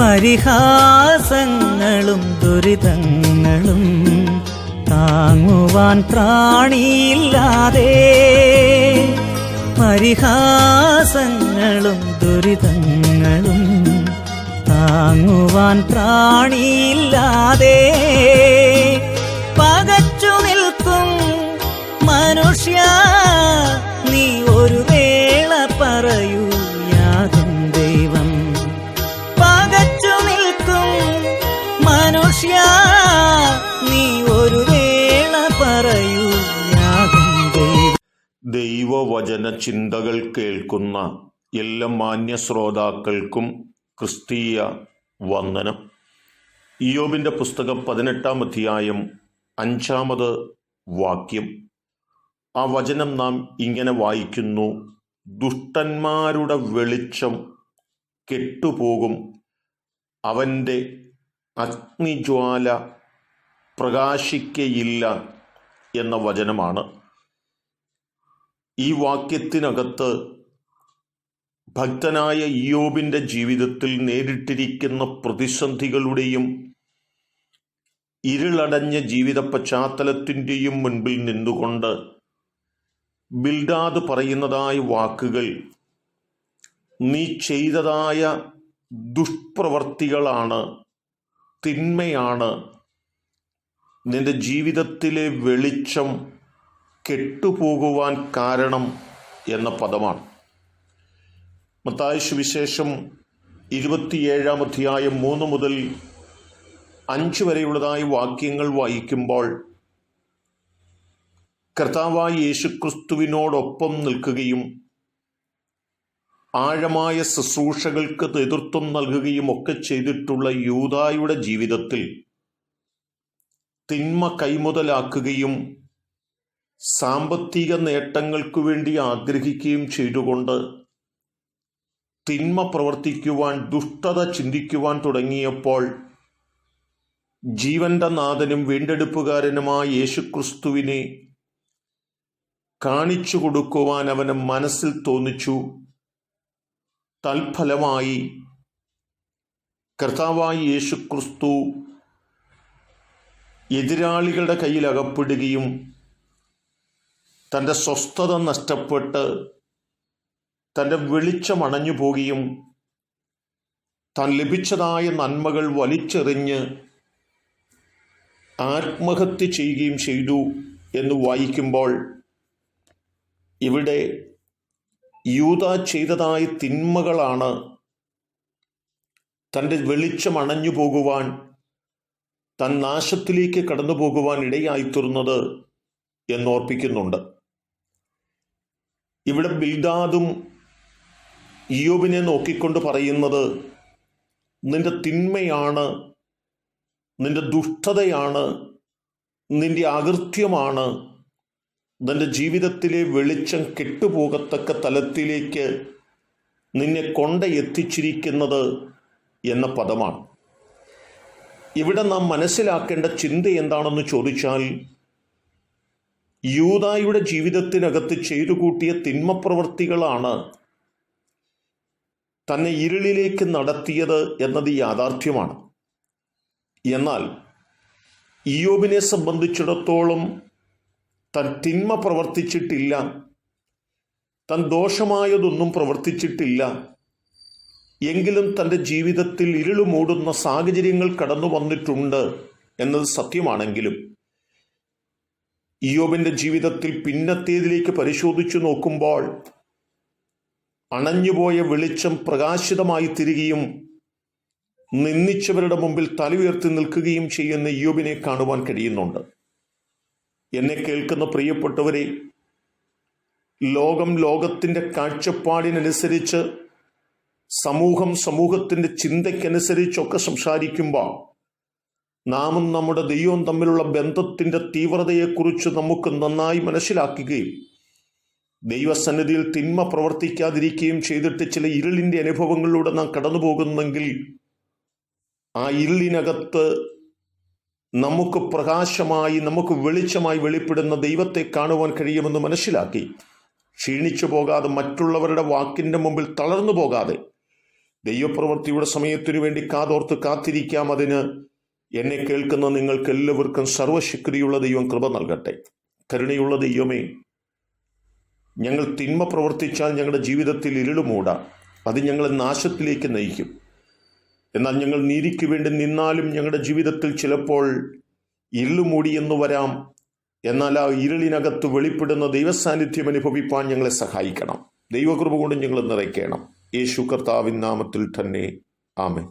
പരിഹാസങ്ങളും ദുരിതങ്ങളും താങ്ങുവാൻ പ്രാണിയില്ലാതെ പരിഹാസങ്ങളും ദുരിതങ്ങളും താങ്ങുവാൻ പ്രാണിയില്ലാതെ നീ ഒരു വേള പറയൂ ദൈവവചന ചിന്തകൾ കേൾക്കുന്ന എല്ലാ മാന്യ ശ്രോതാക്കൾക്കും ക്രിസ്തീയ വന്ദനം. ഇയോബിന്റെ പുസ്തകം പതിനെട്ടാം അധ്യായം അഞ്ചാമത് വാക്യം. ആ വചനം നാം ഇങ്ങനെ വായിക്കുന്നു ദുഷ്ടന്മാരുടെ വെളിച്ചം കെട്ടുപോകും അവന്റെ അഗ്നിജ്വാല പ്രകാശിക്കയില്ല എന്ന വചനമാണ് ഈ വാക്യത്തിനകത്ത് ഭക്തനായ ഇയോബിന്റെ ജീവിതത്തിൽ നേരിട്ടിരിക്കുന്ന പ്രതിസന്ധികളുടെയും ഇരുളടഞ്ഞ ജീവിത പശ്ചാത്തലത്തിന്റെയും മുൻപിൽ നിന്നുകൊണ്ട് ബിൽഡാദ് പറയുന്നതായ വാക്കുകൾ നീ ചെയ്തതായ ദുഷ്പ്രവർത്തികളാണ് തിന്മയാണ്. നിന്റെ ജീവിതത്തിലെ വെളിച്ചം കെട്ടുപോകുവാൻ കാരണം എന്ന പദമാണ്. മത്തായ സുവിശേഷം ഇരുപത്തിയേഴാം അധ്യായം മൂന്ന് മുതൽ അഞ്ച് വരെയുള്ളതായി വാക്യങ്ങൾ വായിക്കുമ്പോൾ കർത്താവായി യേശുക്രിസ്തുവിനോടൊപ്പം നിൽക്കുകയും ആഴമായ ശുശ്രൂഷകൾക്ക് നേതൃത്വം നൽകുകയും ഒക്കെ ചെയ്തിട്ടുള്ള യൂതായുടെ ജീവിതത്തിൽ തിന്മ കൈമുതലാക്കുകയും സാമ്പത്തിക നേട്ടങ്ങൾക്കു വേണ്ടി ആഗ്രഹിക്കുകയും ചെയ്തുകൊണ്ട് തിന്മ പ്രവർത്തിക്കുവാൻ ദുഷ്ടത ചിന്തിക്കുവാൻ തുടങ്ങിയപ്പോൾ ജീവന്റെ നാഥനും വീണ്ടെടുപ്പുകാരനുമായ യേശുക്രിസ്തുവിനെ കാണിച്ചു കൊടുക്കുവാൻ അവന് മനസ്സിൽ തോന്നിച്ചു. തൽഫലമായി കർത്താവായ യേശുക്രിസ്തു എതിരാളികളുടെ കയ്യിൽ അകപ്പെടുകയും തന്റെ സ്വസ്ഥത നഷ്ടപ്പെട്ട് തന്റെ വെളിച്ചം അണഞ്ഞു പോകുകയും താൻ ലഭിച്ചതായ നന്മകൾ വലിച്ചെറിഞ്ഞ് ആത്മഹത്യ ചെയ്യുകയും ചെയ്തു എന്ന് വായിക്കുമ്പോൾ ഇവിടെ യൂത ചെയ്തതായ തിന്മകളാണ് തന്റെ വെളിച്ചം അണഞ്ഞു പോകുവാൻ തൻ നാശത്തിലേക്ക് കടന്നു പോകുവാൻ ഇടയായിത്തീർന്നത് എന്നോർപ്പിക്കുന്നുണ്ട്. ഇവിടെ ബിൽദാദും ഇയോബിനെ നോക്കിക്കൊണ്ട് പറയുന്നത് നിന്റെ തിന്മയാണ് നിന്റെ ദുഷ്ടതയാണ് നിന്റെ അകൃത്യമാണ് നിന്റെ ജീവിതത്തിലെ വെളിച്ചം കെട്ടുപോകത്തക്ക തലത്തിലേക്ക് നിന്നെ കൊണ്ട എത്തിച്ചിരിക്കുന്നത് എന്ന പദമാണ്. ഇവിടെ നാം മനസ്സിലാക്കേണ്ട ചിന്ത എന്താണെന്ന് ചോദിച്ചാൽ യൂതായുടെ ജീവിതത്തിനകത്ത് ചെയ്തു കൂട്ടിയ തിന്മപ്രവർത്തികളാണ് തന്നെ ഇരുളിലേക്ക് നടത്തിയത് എന്നത് യാഥാർത്ഥ്യമാണ്. എന്നാൽ ഇയോബിനെ സംബന്ധിച്ചിടത്തോളം താൻ തിന്മ പ്രവർത്തിച്ചിട്ടില്ല. താൻ ദോഷമായതൊന്നും പ്രവർത്തിച്ചിട്ടില്ല. എങ്കിലും തന്റെ ജീവിതത്തിൽ ഇരുളു മൂടുന്ന സാഹചര്യങ്ങൾ കടന്നു വന്നിട്ടുണ്ട് എന്നത് സത്യമാണെങ്കിലും ഇയോബിന്റെ ജീവിതത്തിൽ പിന്നത്തേതിലേക്ക് പരിശോധിച്ചു നോക്കുമ്പോൾ അണഞ്ഞുപോയ വെളിച്ചം പ്രകാശിതമായി തിരികെയും നിന്ദിച്ചവരുടെ മുമ്പിൽ തലയുയർത്തി നിൽക്കുകയും ചെയ്യുന്ന യോബിനെ കാണുവാൻ കഴിയുന്നുണ്ട്. എന്നെ കേൾക്കുന്ന പ്രിയപ്പെട്ടവരെ ലോകം ലോകത്തിന്റെ കാഴ്ചപ്പാടിനനുസരിച്ച് സമൂഹം സമൂഹത്തിന്റെ ചിന്തയ്ക്കനുസരിച്ചൊക്കെ സംസാരിക്കുമ്പോൾ നാമും നമ്മുടെ ദൈവവും തമ്മിലുള്ള ബന്ധത്തിന്റെ തീവ്രതയെക്കുറിച്ച് നമുക്ക് നന്നായി മനസ്സിലാക്കുകയും ദൈവസന്നിധിയിൽ തിന്മ പ്രവർത്തിക്കാതിരിക്കുകയും ചെയ്തിട്ട് ചില ഇരുളിന്റെ അനുഭവങ്ങളിലൂടെ നാം കടന്നു പോകുന്നെങ്കിൽ ആ ഇരുളിനകത്ത് നമുക്ക് പ്രകാശമായി നമുക്ക് വെളിച്ചമായി വെളിപ്പെടുന്ന ദൈവത്തെ കാണുവാൻ കഴിയുമെന്ന് മനസ്സിലാക്കി. ക്ഷീണിച്ചു പോകാതെ മറ്റുള്ളവരുടെ വാക്കിന്റെ മുമ്പിൽ തളർന്നു പോകാതെ ദൈവപ്രവൃത്തിയുടെ സമയത്തിനു വേണ്ടി കാതോർത്ത് കാത്തിരിക്കാം. അതിന് എന്നെ കേൾക്കുന്ന നിങ്ങൾക്ക് എല്ലാവർക്കും സർവശക്തിയുള്ള ദൈവം കൃപ നൽകട്ടെ. കരുണയുള്ള ദൈവമേ ഞങ്ങൾ തിന്മ പ്രവർത്തിച്ചാൽ ഞങ്ങളുടെ ജീവിതത്തിൽ ഇരുളുമൂടാം. അത് ഞങ്ങളെ നാശത്തിലേക്ക് നയിക്കും. എന്നാൽ ഞങ്ങൾ നീതിക്ക് വേണ്ടി നിന്നാലും ഞങ്ങളുടെ ജീവിതത്തിൽ ചിലപ്പോൾ ഇരുളുമൂടി എന്ന് വരാം. എന്നാൽ ആ ഇരുളിനകത്ത് വെളിപ്പെടുന്ന ദൈവസാന്നിധ്യം അനുഭവിപ്പാൻ ഞങ്ങളെ സഹായിക്കണം. ദൈവകൃപ കൊണ്ട് ഞങ്ങൾ നിറയ്ക്കണം. യേശു കർത്താവിൻ നാമത്തിൽ തന്നെ. ആമേ